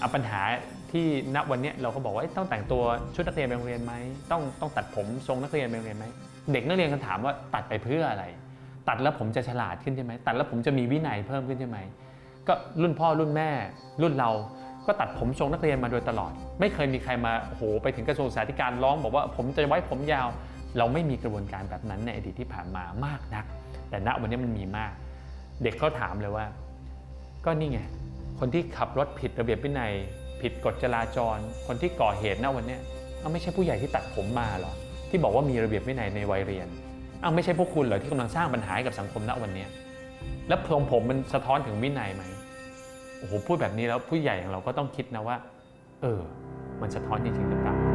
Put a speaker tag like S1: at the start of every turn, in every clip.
S1: เอาปัญหาที่ณวันนี้เราก็บอกว่าต้องแต่งตัวชุดนักเรียนไปโรงเรียนไหมต้องต้องตัดผมทรงนักเรียนไปโรงเรียนไหมเด็กนักเรียนก็ถามว่าตัดไปเพื่ออะไร ตัดแล้วผมจะฉลาดขึ้นใช่ไหมตัดแล้วผมจะมีวินัยเพิ่มขึ้นใช่ไหมก็รุ่นพ่อรุ่นแม่ รุ่นเราก็ตัดผมทรงนักเรียนมาโดยตลอด ไม่เคยมีใครมาโหไปถึงกระทรวงศึกษาธิการร้อง บอกว่าผมจะไว้ผมยาว เราไม่มีกระบวนการแบบนั้นในอดีตที่ผ่านมามากนัก แต่ณวันนี้มันมีมาก เด็กก็ถามเลยว่า ก็นี่ไง คนที่ขับรถผิดระเบียบวินัย ผิดกฎจราจร คนที่ก่อเหตุณวันนี้อ้าไม่ใช่ผู้ใหญ่ที่ตัดผมมาหรอที่บอกว่ามีระเบียบวินัยในวัยเรียนอ้าไม่ใช่พวกคุณเหรอที่กำลังสร้างปัญหาให้กับสังคมณวันนี้แล้วพรงผมมันสะท้อนถึงวินัยไหมโอ้โหพูดแบบนี้แล้วผู้ใหญ่อย่างเราก็ต้องคิดนะว่า เออ มันสะท้อนจริงๆหรือเปล่า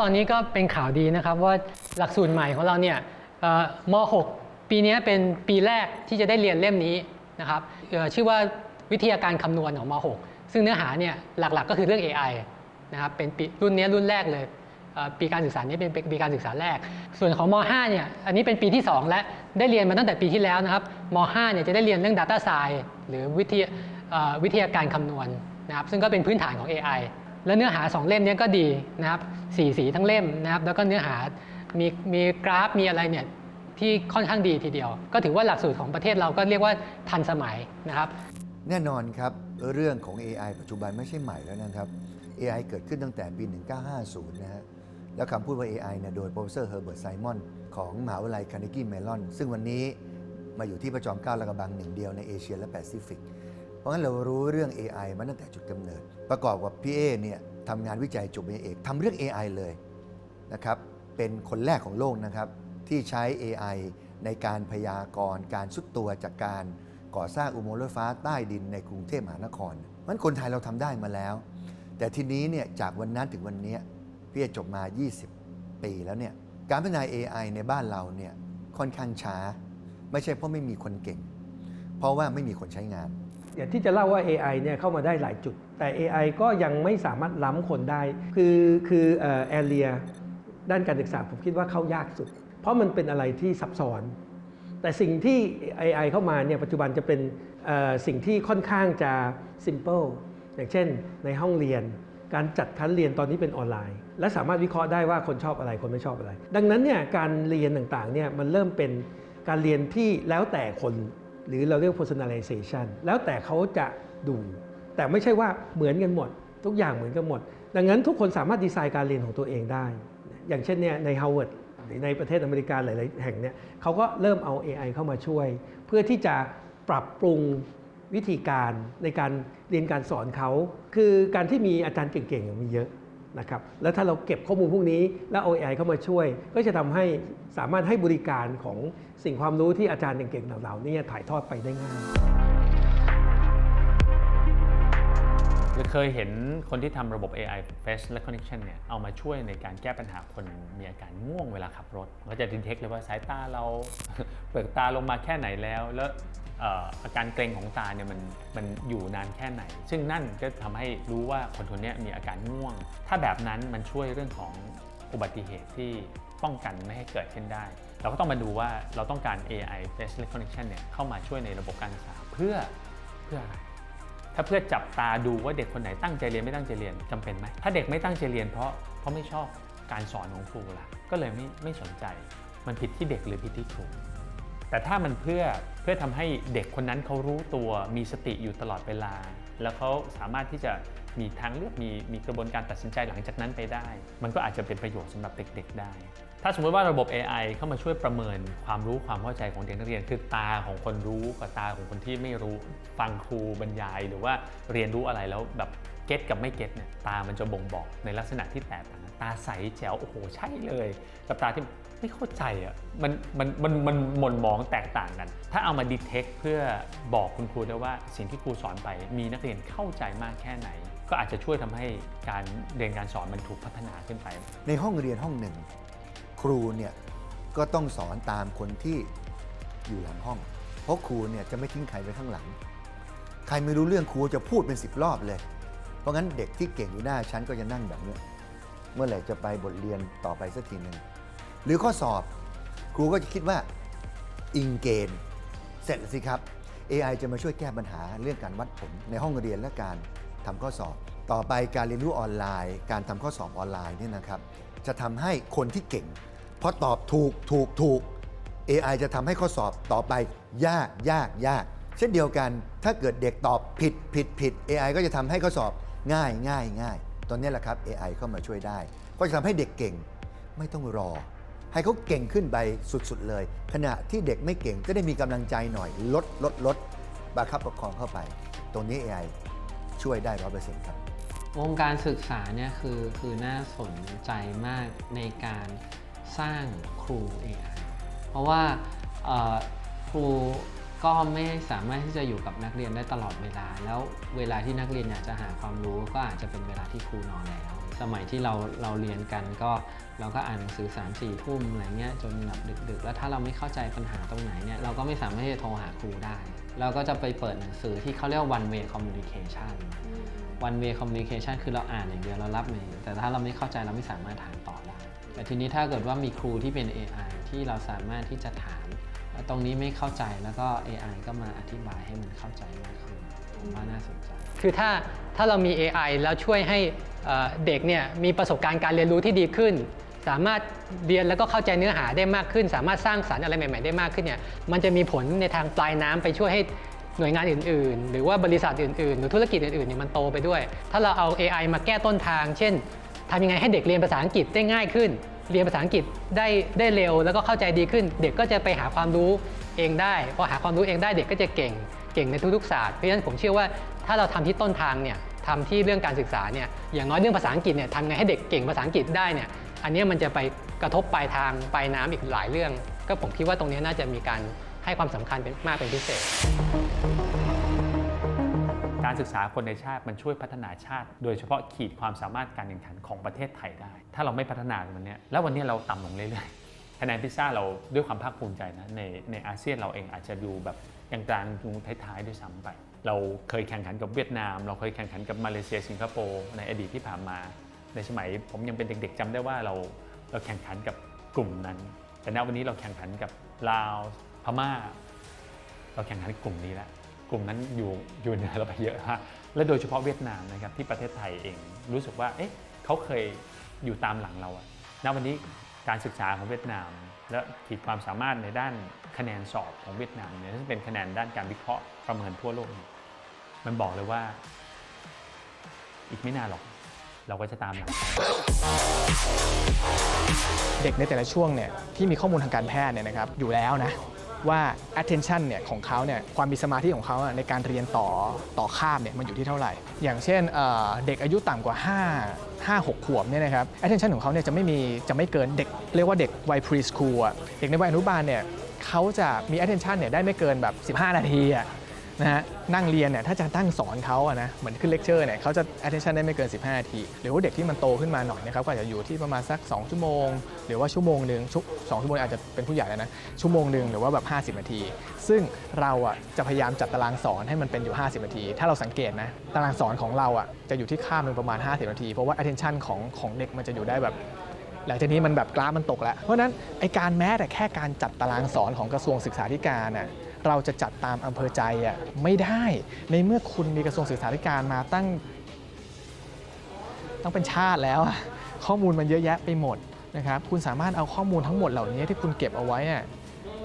S2: ตอนนี้ก็เป็นข่าวดีนะครับว่าหลักสูตรใหม่ของเราเนี่ยม .6 ปีนี้เป็นปีแรกที่จะได้เรียนเล่มนี้นะครับชื่อว่าวิทยาการคำนวณของม .6 ซึ่งเนื้อหาเนี่ยหลักๆก็คือเรื่อง AI นะครับเป็นปรุ่นนี้รุ่นแรกเลยปีการศึกษานี้เป็นปีการศึกษาแรก ส่วนของม .5 เนี่ยอันนี้เป็นปีที่ 2 และได้เรียนมาตั้งแต่ปีที่แล้วนะครับม .5 เนี่ยจะได้เรียนเรื่อง Data Science หรือวิทยาเอ่อวิทยาการคำนวณนะครับซึ่งก็เป็นพื้นฐานของ AI และเนื้อหา 2 เล่มนี้ก็ดีนะครับสีสีทั้งเล่มนะครับ แล้วก็เนื้อหามีมีกราฟมีอะไรเนี่ยที่ค่อนข้างดีทีเดียว ก็ถือว่าหลักสูตรของประเทศเราก็เรียกว่าทันสมัยนะครับ
S3: แน่นอนครับเรื่องของ AI ปัจจุบันไม่ใช่ใหม่แล้วนะครับ AI เกิดขึ้นตั้งแต่ปี 1950 นะฮะแล้วคำพูดว่า AI เนี่ยโดย Professor Herbert Simon ของมหาวิทยาลัย Carnegie Mellon ซึ่งวันนี้มาอยู่ที่ประจอมเกล้าและกระบังหนึ่งเดียวในเอเชียและแปซิฟิก เพราะงั้นเรารู้เรื่อง AI มาตั้งแต่จุดกำเนิด ประกอบกับพี่เอเนี่ยทำงานวิจัยจบปริญญาเอกทำเรื่อง AI เลยนะครับเป็นคนแรกของโลกนะครับที่ใช้ AI ในการพยากรณ์การสุดตัวจากการก่อสร้างอุโมงค์รถไฟฟ้าใต้ดินในกรุงเทพมหานครมันคนไทยเราทำได้มาแล้ว แต่ทีนี้เนี่ยจากวันนั้นถึงวันนี้พี่เอจบมา 20 ปีแล้วเนี่ยการพัฒนา AI ในบ้านเราเนี่ยค่อนข้างช้า ไม่ใช่เพราะไม่มีคนเก่ง เพราะว่าไม่มีคนใช้งาน
S4: อย่างที่จะเล่าว่า AI เนี่ยเข้ามาได้หลายจุด แต่ AI ก็ยังไม่สามารถล้ำคนได้ คือคือเอ่อแอเรียด้านการศึกษาผมคิดว่าเข้ายากสุด เพราะมันเป็นอะไรที่ซับซ้อน แต่สิ่งที่ AI เข้ามาเนี่ยปัจจุบันจะเป็นสิ่งที่ค่อนข้างจะ simple อย่างเช่น ในห้องเรียน การจัดชั้นเรียนตอนนี้เป็นออนไลน์ และสามารถวิเคราะห์ได้ว่าคนชอบอะไรคนไม่ชอบอะไร ดังนั้นเนี่ยการเรียนต่างๆเนี่ยมันเริ่มเป็นการเรียนที่แล้วแต่คน หรือเราเรียก personalization แล้วแต่เขาจะดู แต่ไม่ใช่ว่าเหมือนกันหมด ทุกอย่างเหมือนกันหมด ดังนั้นทุกคนสามารถดีไซน์การเรียนของตัวเองได้ อย่างเช่นเนี่ยใน Harvard หรือในประเทศอเมริกาหลาย ๆ แห่งเนี่ยเขาก็เริ่มเอา AI เข้ามาช่วย เพื่อที่จะปรับปรุงวิธีการในการเรียนการสอนเขา คือการที่มีอาจารย์เก่ง ๆ มีเยอะ นะครับแล้วถ้าเราเก็บข้อมูลพวกนี้ แล้วเอา AI เข้ามาช่วย ก็จะทำให้สามารถให้บริการของสิ่งความรู้ที่อาจารย์เก่งๆเหล่านี้ถ่ายทอดไปได้ง่าย
S1: เคยเห็นคนที่ทำระบบ AI Face Recognition เนี่ยเอามาช่วยในการแก้ปัญหาคนมีอาการง่วงเวลาขับรถ ก็จะดีเทคเลยว่าสายตาเราเปลือกตาลงมาแค่ไหนแล้ว แล้ว อาการเกร็งของตาเนี่ยมันมันอยู่นานแค่ไหน ซึ่งนั่นก็ทำให้รู้ว่าคนคนนี้มีอาการง่วง ถ้าแบบนั้นมันช่วยเรื่องของอุบัติเหตุที่ป้องกันไม่ให้เกิดขึ้นได้ เราก็ต้องมาดูว่าเราต้องการ AI Face Recognition เนี่ยเข้ามาช่วยในระบบการศึกษาเพื่อเพื่ออะไรถ้าเพื่อจับตาดูว่าเด็กคนไหนตั้งใจเรียนไม่ตั้งใจเรียนจำเป็นไหมถ้าเด็กไม่ตั้งใจเรียนเพราะเพราะไม่ชอบการสอนของครูล่ะก็เลยไม่ไม่สนใจ มันผิดที่เด็กหรือผิดที่ครู แต่ถ้ามันเพื่อเพื่อทำให้เด็กคนนั้นเขารู้ตัวมีสติอยู่ตลอดเวลา แล้วเขาสามารถที่จะมีทางเลือกมีมีกระบวนการตัดสินใจหลังจากนั้นไปได้ มันก็อาจจะเป็นประโยชน์สำหรับเด็ก ๆ ได้ ถ้าสมมติว่าระบบ AI เข้ามาช่วยประเมินความรู้ความเข้าใจของเด็กนักเรียน คือตาของคนรู้กับตาของคนที่ไม่รู้ฟังครูบรรยาย หรือว่าเรียนรู้อะไรแล้วแบบเก็ตกับไม่เก็ตเนี่ยตามันจะบ่งบอกในลักษณะที่แตกต่างตาใสแจ๋วโอ้โหใช่เลย กับตาที่ ไม่เข้าใจอะมันมันมันมันหม่นหมองแตกต่างกัน ถ้าเอามาดีเทคเพื่อบอกคุณครูได้ว่าสิ่งที่ครูสอนไปมีนักเรียนเข้าใจมากแค่ไหน ก็อาจจะช่วยทำให้การเรียนการสอนมันถูกพัฒนาขึ้นไป
S3: ในห้องเรียนห้องหนึ่ง ครูเนี่ยก็ต้องสอนตามคนที่อยู่หลังห้อง เพราะครูเนี่ยจะไม่ทิ้งใครไว้ข้างหลัง ใครไม่รู้เรื่องครูจะพูดเป็นสิบรอบเลย เพราะงั้นเด็กที่เก่งอยู่หน้าชั้นก็จะนั่งแบบเนี้ยเมื่อไหร่จะไปบทเรียนต่อไปสักทีหนึ่ง หรือข้อสอบ ครูก็จะคิดว่าอิงเกณฑ์เสร็จสิครับ AI จะมาช่วยแก้ปัญหาเรื่องการวัดผลในห้องเรียนและการทำข้อสอบ ต่อไปการเรียนรู้ออนไลน์ การทำข้อสอบออนไลน์เนี่ยนะครับ จะทำให้คนที่เก่งเพราะตอบถูกถูกถูก AI จะทำให้ข้อสอบต่อไปยากยากยากเช่นเดียวกันถ้าเกิดเด็กตอบผิดผิดผิด AI ก็จะทำให้ข้อสอบง่ายง่ายง่ายตอนนี้แหละครับ AI เข้ามาช่วยได้ ก็จะทำให้เด็กเก่ง ไม่ต้องรอ ให้เขาเก่งขึ้นไปสุดๆเลย ขณะที่เด็กไม่เก่งจะได้มีกำลังใจหน่อยลดลดลดบังคับประคองเข้าไป ตรงนี้ AI ช่วยได้ร้อยเปอร์เซ็นต์ครับ
S5: วงการศึกษาเนี่ยคือคือน่าสนใจมากในการสร้างครู AI เพราะว่าครูก็ไม่สามารถที่จะอยู่กับนักเรียนได้ตลอดเวลา แล้วเวลาที่นักเรียนอยากจะหาความรู้ก็อาจจะเป็นเวลาที่ครูนอนแล้ว สมัยที่เราเราเรียนกันก็เราก็อ่านหนังสือ3ามสี่ทุ่มอะไรเงี้ยจนแบบดึก ๆ แล้วถ้าเราไม่เข้าใจปัญหาตรงไหนเนี่ยเราก็ไม่สามารถที่จะโทรหาครูได้ เราก็จะไปเปิดหนังสือที่เขาเรียกว่า one way communication one way communication คือเราอ่านอย่างเดียวเรารับมาอย่างเดียวแต่ถ้าเราไม่เข้าใจเราไม่สามารถถามต่อได้แต่ทีนี้ถ้าเกิดว่ามีครูที่เป็น AI ที่เราสามารถที่จะถามว่าตรงนี้ไม่เข้าใจแล้วก็ AI ก็มาอธิบายให้มันเข้าใจมากขึ้นผมว่าน่าสนใจ
S2: คือถ้าถ้าเรามี AI แล้วช่วยให้เด็กเนี่ยมีประสบการณ์การเรียนรู้ที่ดีขึ้น สามารถเรียนแล้วก็เข้าใจเนื้อหาได้มากขึ้น สามารถสร้างสรรค์อะไรใหม่ ๆ ได้มากขึ้นเนี่ยมันจะมีผลในทางปลายน้ำไปช่วยให้หน่วยงานอื่น ๆ หรือว่าบริษัทอื่น ๆ หรือธุรกิจอื่นๆเนี่ยมันโตไปด้วย ถ้าเราเอา AI มาแก้ต้นทาง เช่นทำยังไงให้เด็กเรียนภาษาอังกฤษได้ง่ายขึ้น เรียนภาษาอังกฤษได้ได้เร็ว แล้วก็เข้าใจดีขึ้น เด็กก็จะไปหาความรู้เองได้พอหาความรู้เองได้เด็กก็จะเก่งเก่งในทุกๆศาสตร์เพราะฉะนั้นผมเชื่อว่าถ้าเราทำที่ต้นทางเนี่ยทำที่เรื่องการศึกษาเนี่ยอย่างน้อยเรื่องภาษาอังกฤษเนี่ยทำไงให้เด็กเก่งภาษาอังกฤษได้เนี่ยอันนี้มันจะไปกระทบปลายทางปลายน้ำอีกหลายเรื่อง ก็ผมคิดว่าตรงนี้น่าจะมีการให้ความสำคัญเป็นมากเป็นพิเศษ
S1: การศึกษาคนในชาติมันช่วยพัฒนาชาติ โดยเฉพาะขีดความสามารถการแข่งขันของประเทศไทยได้ ถ้าเราไม่พัฒนามันเนี้ยแล้ววันนี้เราต่ำลงเรื่อยๆคะแนนพิซซ่าเราด้วยความภาคภูมิใจนะในในอาเซียนเราเองอาจจะดูแบบกลางๆดูท้ายๆด้วยซ้ำไป เราเคยแข่งขันกับเวียดนาม เราเคยแข่งขันกับมาเลเซียสิงคโปร์ในอดีตที่ผ่านมา ในสมัยผมยังเป็นเด็ก ๆจำได้ว่าเราเราแข่งขันกับกลุ่มนั้น แต่ณวันนี้เราแข่งขันกับลาวพม่า เราแข่งขันกลุ่มนี้แล้ว กลุ่มนั้นอยู่อยู่เหนือเราไปเยอะมากและโดยเฉพาะเวียดนามนะครับที่ประเทศไทยเองรู้สึกว่าเอ๊ะเขาเคยอยู่ตามหลังเราอะณวันนี้การศึกษาของเวียดนาม และขีดความสามารถในด้านคะแนนสอบของเวียดนามเนี่ยซึ่งเป็นคะแนนด้านการวิเคราะห์ประเมินทั่วโลกนี่มันบอกเลยว่า อีกไม่นานหรอก เราก็จะตามหลังเด็
S6: กในแต่ละช่วงเนี่ยที่มีข้อมูลทางการแพทย์เนี่ยนะครับอยู่แล้วนะ ว่า attention เนี่ยของเขาเนี่ยความมีสมาธิของเขาในการเรียนต่อต่อคาบเนี่ยมันอยู่ที่เท่าไหร่ อย่างเช่นเเด็กอายุต่ำกว่า 5 5 6 ขวบเนี่ยนะครับ attention ของเขาเนี่ยจะไม่มีจะไม่เกินเด็ก เรียกว่าเด็กวัย preschool เด็กในวัยอนุบาลเนี่ยเขาจะมี attention เนี่ยได้ไม่เกินแบบ 15 นาทีอะ นะฮะนั่งเรียนเนี่ยถ้าจะตั้งสอนเขาอะนะเหมือนขึ้นเลคเชอร์เนี่ยเขาจะ attention ได้ไม่เกิน 15 นาที หรือว่าเด็กที่มันโตขึ้นมาหน่อยนะครับก็อาจจะอยู่ที่ประมาณสัก 2 ชั่วโมง หรือว่าชั่วโมงหนึ่งชุสองชั่วโมงอาจจะเป็นผู้ใหญ่แล้วนะชั่วโมงหนึ่งหรือว่าแบบ 50 นาที ซึ่งเราอะจะพยายามจัดตารางสอนให้มันเป็นอยู่ 50 นาที ถ้าเราสังเกตนะตารางสอนของเราอะจะอยู่ที่ค่าหนึ่งประมาณ 50 นาที เพราะว่า attention ของของเด็กมันจะอยู่ได้แบบหลังจากนี้มันแบบกราฟมันตกแล้ว เพราะฉะนั้นไอการแม้แต่แค่การจัดตารางสอนของกระทรวงศึกษาธิการน่ะ เราจะจัดตามอำเภอใจอะไม่ได้ ในเมื่อคุณมีกระทรวงศึกษาธิการมาตั้งต้องเป็นชาติแล้วข้อมูลมันเยอะแยะไปหมดนะครับคุณสามารถเอาข้อมูลทั้งหมดเหล่านี้ที่คุณเก็บเอาไว้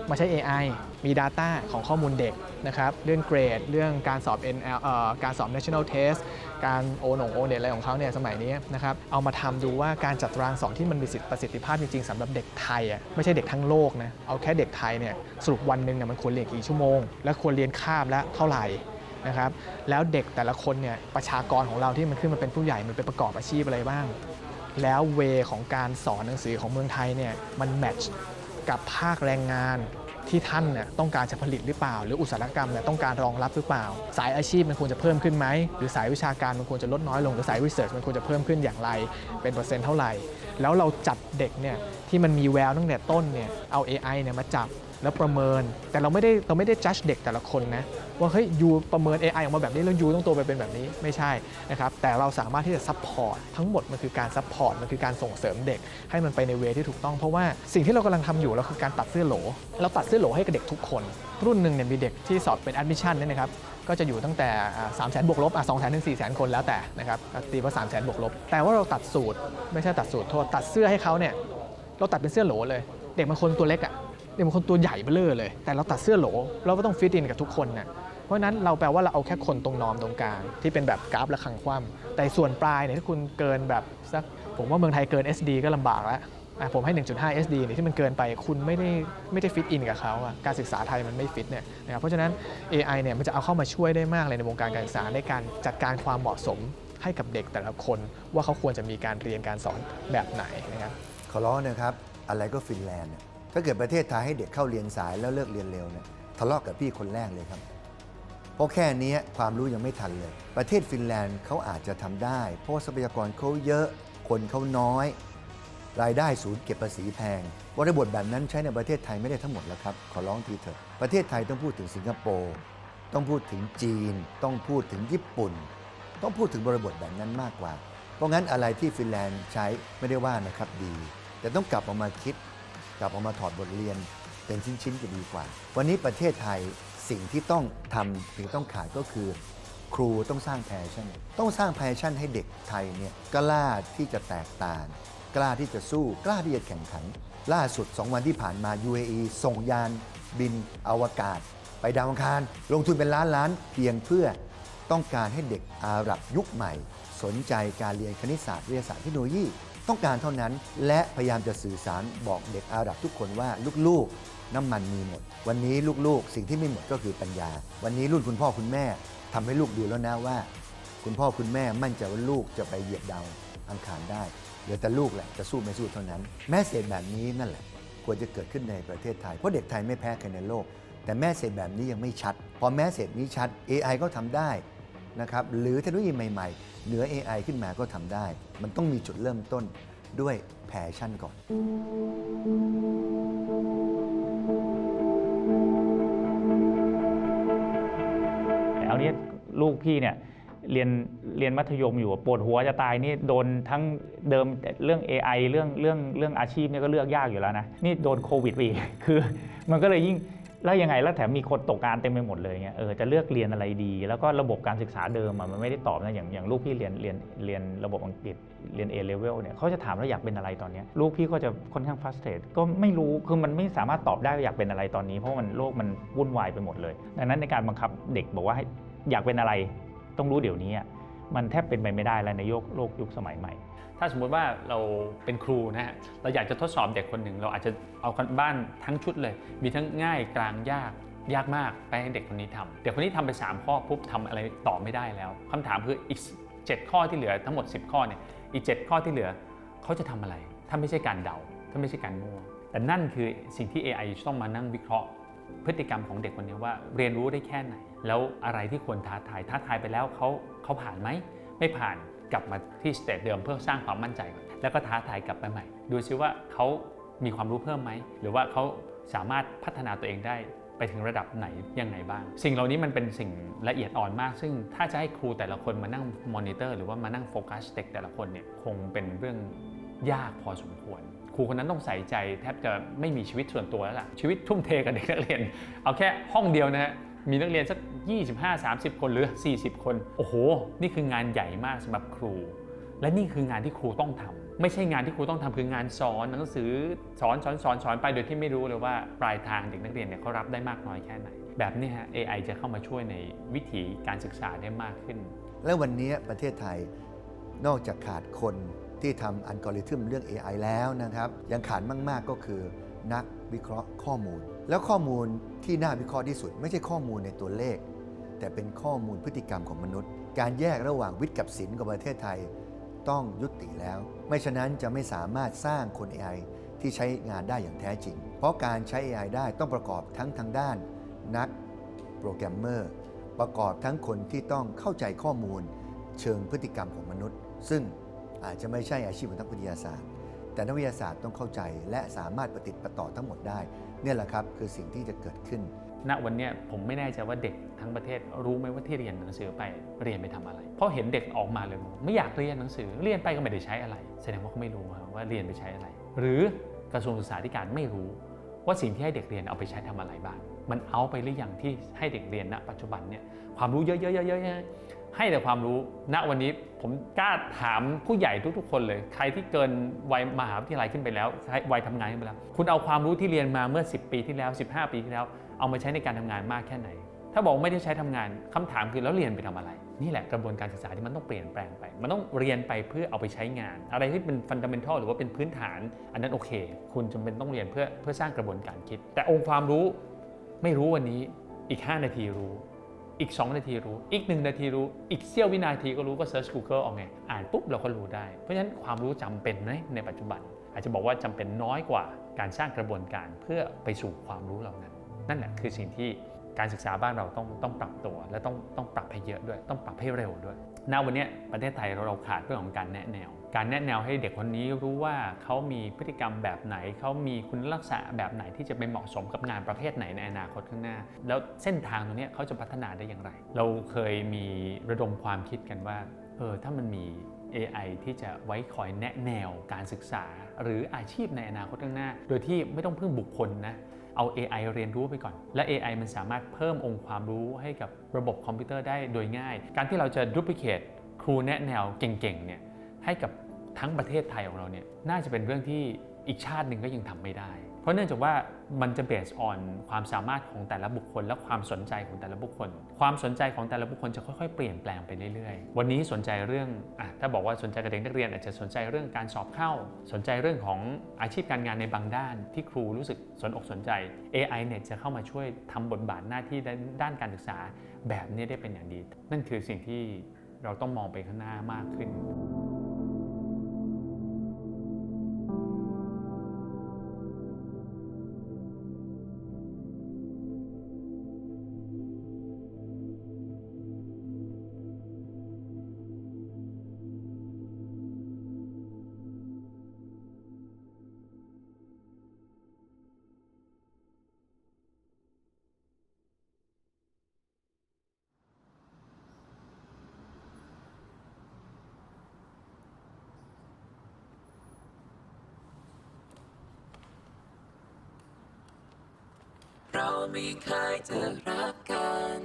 S6: มาใช้ AI มี Data ของข้อมูลเด็กนะครับเรื่องเกรด เรื่องการสอบ NL เอ่อการสอบ National Test การโอหนงโอเน็ตอะไรของเขาเนี่ยสมัยนี้นะครับเอามาทำดูว่าการจัดตารางสอนที่มันมีสิทธิประสิทธิภาพจริงๆสำหรับเด็กไทยอะไม่ใช่เด็กทั้งโลกนะเอาแค่เด็กไทยเนี่ยสรุปวันหนึ่งเนี่ยมันควรเรียนกี่ชั่วโมง และควรเรียนคาบละเท่าไหร่นะครับแล้วเด็กแต่ละคนเนี่ยประชากรของเราที่มันขึ้นมาเป็นผู้ใหญ่มันไปประกอบอาชีพอะไรบ้าง แล้วเวของการสอนหนังสือของเมืองไทยเนี่ยมันแมทช์กับภาคแรงงาน ที่ท่านเนี่ยต้องการจะผลิตหรือเปล่า หรืออุตสาหกรรมเนี่ยต้องการรองรับหรือเปล่า สายอาชีพมันควรจะเพิ่มขึ้นไหมหรือสายวิชาการมันควรจะลดน้อยลงหรือสายวิจัยมันควรจะเพิ่มขึ้นอย่างไร เป็นเปอร์เซ็นต์เท่าไหร่ แล้วเราจัดเด็กเนี่ยที่มันมีแววตั้งแต่ต้นเนี่ยเอา AI เนี่ยมาจับแล้วประเมิน แต่เราไม่ได้เราไม่ได้จัดเด็กแต่ละคนนะว่าเฮ้ยยูประเมิน AI ออกมาแบบนี้แล้วยูต้องโตไปเป็นแบบนี้ไม่ใช่นะครับแต่เราสามารถที่จะซัพพอร์ตทั้งหมดมันคือการซัพพอร์ตมันคือการส่งเสริมเด็ก ให้มันไปในเวที่ถูกต้องเพราะว่าสิ่งที่เรากำลังทำอยู่เราคือการตัดเสื้อโหลเราตัดเสื้อโหลให้กับเด็กทุกคน รุ่นหนึ่งเนี่ยมีเด็กที่สอบเป็น admission เนี่ยนะครับ ก็จะอยู่ตั้งแต่สามแสนบวกลบอะสองแสนถึงสี่แสนคนแล้วแต่นะครับตีว่าสามแสนบวกลบ แต่ว่าเราตัดสูตรไม่ใช่ตัดสูตรโทษตัดเสื้อให้เขาเนี่ยเราตัดเป็นเสื้อโหลเลย เด็กบางคนตัวเล็กอะ่ะเด็กบางคนตัวใหญ่เบ้อเร่อเลย แต่เราตัดเสื้อโหลเราก็ต้องฟิตอินกับทุกคนนะเพราะนั้นเราแปลว่าเราเอาแค่คนตรงนอมตรงกลางที่เป็นแบบกราฟและคังคว่ำแต่ส่วนปลายเนี่ยถ้าคุณเกินแบบสักผมว่าเมืองไทยเกิน SD ก็ลำบากแล้ว ผมให้ 1.5 SD เนี่ยที่มันเกินไปคุณไม่ได้ไม่ได้ฟิตอินกับเขาอะการศึกษาไทยมันไม่ฟิตเนี่ยนะครับเพราะฉะนั้น AI เนี่ยมันจะเอาเข้ามาช่วยได้มากเลยในวงการการศึกษาในการจัดการความเหมาะสมให้กับเด็กแต่ละคนว่าเขาควรจะมีการเรียนการสอนแบบไหนนะครับ
S3: ขอร้องนะครับอะไรก็ฟินแลนด์เนี่ยถ้าเกิดประเทศไทยให้เด็กเข้าเรียนสายแล้วเลิกเรียนเร็วเนี่ยทะเลาะกับพี่คนแรกเลยครับ เพราะแค่นี้ความรู้ยังไม่ทันเลย ประเทศฟินแลนด์เขาอาจจะทำได้ เพราะทรัพยากรเขาเยอะคนเขาน้อย รายได้ศูนย์เก็บภาษีแพงบริบทแบบนั้นใช้ในประเทศไทยไม่ได้ทั้งหมดแล้วครับ ขอร้องทีเถอะ ประเทศไทยต้องพูดถึงสิงคโปร์ต้องพูดถึงจีน ต้องพูดถึงญี่ปุ่น ต้องพูดถึงบริบทแบบนั้นมากกว่า เพราะงั้นอะไรที่ฟินแลนด์ใช้ไม่ได้ว่านะครับดี แต่ต้องกลับออกมาคิด กลับออกมาถอดบทเรียน เป็นชิ้นๆจะดีกว่า วันนี้ประเทศไทยสิ่งที่ต้องทำสิ่งที่ต้องขาดก็คือ ครูต้องสร้างแพชชั่น ต้องสร้างแพชชั่นให้เด็กไทยเนี่ยกล้าที่จะแตกต่าง กล้าที่จะสู้กล้าที่จะแข่งขัน ล่าสุด 2 วันที่ผ่านมา UAE ส่งยานบินอวกาศ ไปดาวอังคาร ลงทุนเป็นล้านล้านเพียงเพื่อต้องการให้เด็กอาหรับยุคใหม่ สนใจการเรียนคณิตศาสตร์วิทยาศาสตร์เทคโนโลยี ต้องการเท่านั้น และพยายามจะสื่อสารบอกเด็กอาหรับทุกคนว่าลูกๆ น้ำมันมีหมด วันนี้ลูกๆ สิ่งที่ไม่หมดก็คือปัญญา วันนี้รุ่นคุณพ่อคุณแม่ทำให้ลูกดูแล้วนะว่า คุณพ่อคุณแม่มั่นใจว่าลูกจะไปเหยียบดาวอังคารได้ เหลือแต่ลูกแหละจะสู้ไม่สู้เท่านั้น แม่เศษแบบนี้นั่นแหละ ควรจะเกิดขึ้นในประเทศไทย เพราะเด็กไทยไม่แพ้ใครในโลก แต่แม่เศษแบบนี้ยังไม่ชัด พอแม่เศษนี้ชัด AI ก็ทำได้นะครับหรือเทคโนโลยีใหม่ๆ เหนือ AI ขึ้นมาก็ทำได้ มันต้องมีจุดเริ่มต้นด้วยแพชชั่นก่อน
S1: เอาเนี้ยลูกพี่เนี่ย เรียนเรียนมัธยมอยู่ปวดหัวจะตายนี่โดนทั้งเดิมเรื่อง AI เรื่องเรื่องเรื่องอาชีพนี่ก็เลือกยากอยู่แล้วนะนี่โดนโควิดไปอีกคือ มันก็เลยยิ่งแล้วยังไงแล้วแถมมีคนตกงานเต็มไปหมดเลยเงี้ยเออจะเลือกเรียนอะไรดี แล้วก็ระบบการศึกษาเดิมอะมันไม่ได้ตอบนะอย่างอย่างลูกพี่เรียนเรียนเรียนระบบอังกฤษเรียน A level เนี่ยเขาจะถามว่าอยากเป็นอะไรตอนนี้ลูกพี่ก็จะค่อนข้าง frustrate ก็ไม่รู้คือมันไม่สามารถตอบได้ว่าอยากเป็นอะไรตอนนี้ เพราะมันโลกมันวุ่นวายไปหมดเลย ดังนั้นในการบังคับเด็กบอกว่าอยากเป็นอะไร ต้องรู้เดี๋ยวนี้มันแทบเป็นไปไม่ได้แล้วในโลกโลกยุคสมัยใหม่ ถ้าสมมุติว่าเราเป็นครูนะฮะเราอยากจะทดสอบเด็กคนหนึ่ง เราอาจจะเอาบ้านทั้งชุดเลย มีทั้งง่ายกลางยากยากมากไปให้เด็กคนนี้ทำเด็กคนนี้ทำไป 3 ข้อปุ๊บทำอะไรต่อไม่ได้แล้วคำถามคืออีก 7 ข้อที่เหลือทั้งหมด 10 ข้อเนี่ยอีก 7 ข้อที่เหลือเขาจะทำอะไร ถ้าไม่ใช่การเดา ถ้าไม่ใช่การมั่วแต่นั่นคือสิ่งที่ AI ต้องมานั่งวิเคราะห์ พฤติกรรมของเด็กคนนี้ว่าเรียนรู้ได้แค่ไหน แล้วอะไรที่ควรท้าทายท้าทายไปแล้วเขาเขาผ่านไหมไม่ผ่านกลับมาที่สเตจเดิมเพื่อสร้างความมั่นใจก่อนแล้วก็ท้าทายกลับไปใหม่ ดูซิว่าเขามีความรู้เพิ่มไหมหรือว่าเขาสามารถพัฒนาตัวเองได้ไปถึงระดับไหนยังไงบ้าง สิ่งเหล่านี้มันเป็นสิ่งละเอียดอ่อนมาก ซึ่งถ้าจะให้ครูแต่ละคนมานั่งมอนิเตอร์หรือว่ามานั่งโฟกัสเด็กแต่ละคนเนี่ยคงเป็นเรื่องยากพอสมควร ครูคนนั้นต้องใส่ใจแทบจะไม่มีชีวิตส่วนตัวแล้วล่ะ ชีวิตทุ่มเทกับเด็กนักเรียน เอาแค่ห้องเดียวนะฮะมีนักเรียนสัก 25-30 คนหรือ 40 คน โอ้โห นี่คืองานใหญ่มากสำหรับครู และนี่คืองานที่ครูต้องทำไม่ใช่งานที่ครูต้องทำคืองานสอนหนังสือสอนสอนสอนสอนไปโดยที่ไม่รู้เลยว่าปลายทางเด็กนักเรียนเนี่ยเขารับได้มากน้อยแค่ไหน แบบนี้ฮะ AI จะเข้ามาช่วยในวิถีการศึกษาได้มากขึ้น
S3: และวันนี้ประเทศไทยนอกจากขาดคน ที่ทำอัลกอริทึมเรื่อง AI แล้วนะครับ ยังขาดมาก ๆ ก็คือนักวิเคราะห์ข้อมูล แล้วข้อมูลที่น่าวิเคราะห์ที่สุด ไม่ใช่ข้อมูลในตัวเลข แต่เป็นข้อมูลพฤติกรรมของมนุษย์ การแยกระหว่างวิทย์กับศิลป์กับประเทศไทย ต้องยุติแล้ว ไม่ฉะนั้นจะไม่สามารถสร้างคน AI ที่ใช้งานได้อย่างแท้จริง เพราะการใช้ AI ได้ต้องประกอบทั้งทางด้าน นักโปรแกรมเมอร์ประกอบทั้งคนที่ต้องเข้าใจข้อมูล เชิงพฤติกรรมของมนุษย์ ซึ่ง อาจจะไม่ใช่อาชีพของนักวิทยาศาสตร์ แต่นักวิทยาศาสตร์ต้องเข้าใจ และสามารถปฏิดประต่อทั้งหมดได้ เนี่ยแหละครับคือสิ่งที่จะเกิดขึ้น
S1: ณวันนี้ผมไม่แน่ใจว่าเด็กทั้งประเทศรู้ไหมว่าที่เรียนหนังสือไปเรียนไปทำอะไร เพราะเห็นเด็กออกมาเลยไม่อยากเรียนหนังสือเรียนไปก็ไม่ได้ใช้อะไร แสดงว่าเขาไม่รู้ว่าเรียนไปใช้อะไร หรือกระทรวงศึกษาธิการไม่รู้ว่าสิ่งที่ให้เด็กเรียนเอาไปใช้ทำอะไรบ้าง มันเอาไปหรือยังที่ให้เด็กเรียนณปัจจุบันเนี่ยความรู้เยอะๆๆๆ ให้แต่ความรู้ ณ วันนี้ผมกล้าถามผู้ใหญ่ทุกๆ คนเลย ใครที่เกินวัยมหาวิทยาลัยขึ้นไปแล้ววัยทำงานขึ้นไปแล้ว คุณเอาความรู้ที่เรียนมาเมื่อ 10 ปีที่แล้ว 15 ปีที่แล้ว เอามาใช้ในการทำงานมากแค่ไหน ถ้าบอกไม่ได้ใช้ทำงานคำถามคือแล้วเรียนไปทำอะไร นี่แหละกระบวนการศึกษาที่มันต้องเปลี่ยนแปลงไป มันต้องเรียนไปเพื่อเอาไปใช้งาน อะไรที่เป็นฟันดัมเบลทัลหรือว่าเป็นพื้นฐาน อันนั้นโอเค คุณจำเป็นต้องเรียนเพื่อเพื่อสร้างกระบวนการคิด แต่องค์ความรู้ไม่รู้วันนี้อีก 5 นาทีรู้ อีก 2 นาทีรู้ อีก 1 นาทีรู้ อีกเสี้ยววินาทีก็รู้ก็เซิร์ช Google เอาไง อ่านปุ๊บเราก็รู้ได้ เพราะฉะนั้นความรู้จำเป็นไหมในปัจจุบัน อาจจะบอกว่าจำเป็นน้อยกว่าการสร้างกระบวนการเพื่อไปสู่ความรู้เหล่านั้น นั่นแหละคือสิ่งที่การศึกษาบ้านเราต้องต้องปรับตัว และต้องต้องปรับให้เยอะด้วย ต้องปรับให้เร็วด้วย ณวันนี้ประเทศไทยเราขาดเรื่องของการแนะแนว การแนะแนวให้เด็กคนนี้รู้ว่าเขามีพฤติกรรมแบบไหน เขามีคุณลักษณะแบบไหนที่จะเป็นเหมาะสมกับงานประเภทไหนในอนาคตข้างหน้า แล้วเส้นทางตรงนี้เขาจะพัฒนาได้อย่างไร เราเคยมีระดมความคิดกันว่าเออถ้ามันมี AI ที่จะไว้คอยแนะแนวการศึกษา หรืออาชีพในอนาคตข้างหน้า โดยที่ไม่ต้องพึ่งบุคคลนะ เอา AI เรียนรู้ไปก่อน และ AI มันสามารถเพิ่มองค์ความรู้ให้กับระบบคอมพิวเตอร์ได้โดยง่าย การที่เราจะ duplicate ครูแนะแนวเก่งๆเนี่ยให้กับทั้งประเทศไทยของเราเนี่ยน่าจะเป็นเรื่องที่อีกชาติหนึ่งก็ยังทำไม่ได้ เพราะเนื่องจากว่ามันจะ based on ความสามารถของแต่ละบุคคล และความสนใจของแต่ละบุคคล ความสนใจของแต่ละบุคคลจะค่อยๆ เปลี่ยนแปลงไปเรื่อยๆ วันนี้สนใจเรื่องอะถ้าบอกว่าสนใจกับเด็กนักเรียน อาจจะสนใจเรื่องการสอบเข้า สนใจเรื่องของอาชีพการงานในบางด้าน ที่ครูรู้สึกสนอกสนใจ AI เนี่ยจะเข้ามาช่วยทำบทบาทหน้าที่ด้านการศึกษาแบบนี้ได้เป็นอย่างดี นั่นคือสิ่งที่เราต้องมองไปข้างหน้ามากขึ้น
S7: เราไม่เคยจะรักกัน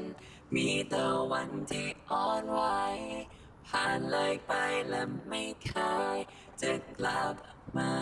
S7: มีแต่วันที่อ่อนไหวผ่านเลยไปและไม่เคยจะกลับมา